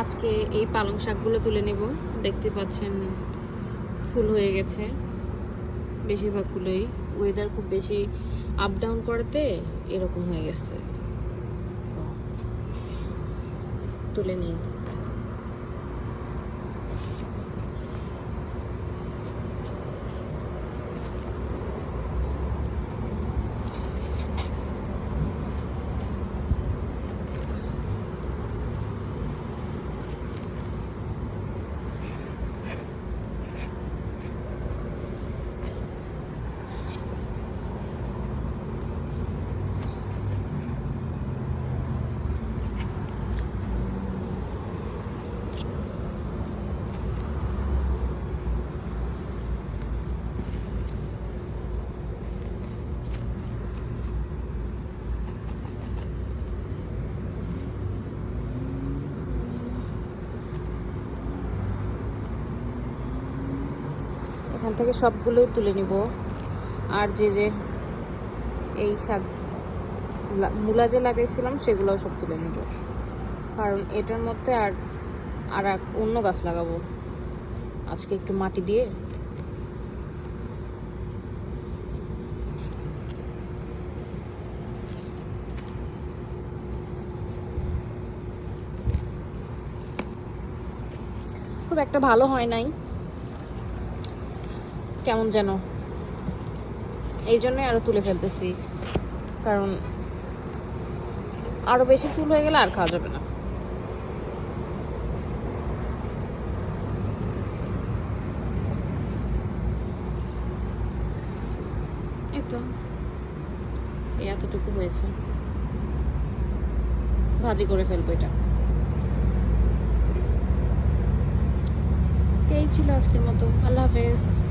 আজকে এই পালং শাকগুলো তুলে নেব। দেখতে পাচ্ছেন, ফুল হয়ে গেছে। বেশিরভাগগুলোই ওয়েদার খুব বেশি আপ ডাউন করাতে এরকম হয়ে গেছে। তো, তুলে নিই। এখান থেকে সবগুলোই তুলে নিব। আর যে যে এই শাক মূলা যে লাগাইছিলাম, সেগুলোও সব তুলে নিব। কারণ এটার মধ্যে আর আর এক অন্য গাছ লাগাবো। আজকে একটু মাটি দিয়ে। খুব একটা ভালো হয় নাই। কেমন যেন। এই জন্যই আরও তুলে ফেলতেছি। কারণ আরও বেশি ফুল হয়ে গেলে আর খাওয়া যাবে না। তো। এই এতটুকু হয়েছে। ভাজি করে ফেলব এটা। এই ছিল আজকের মতো। আল্লাহ হাফেজ।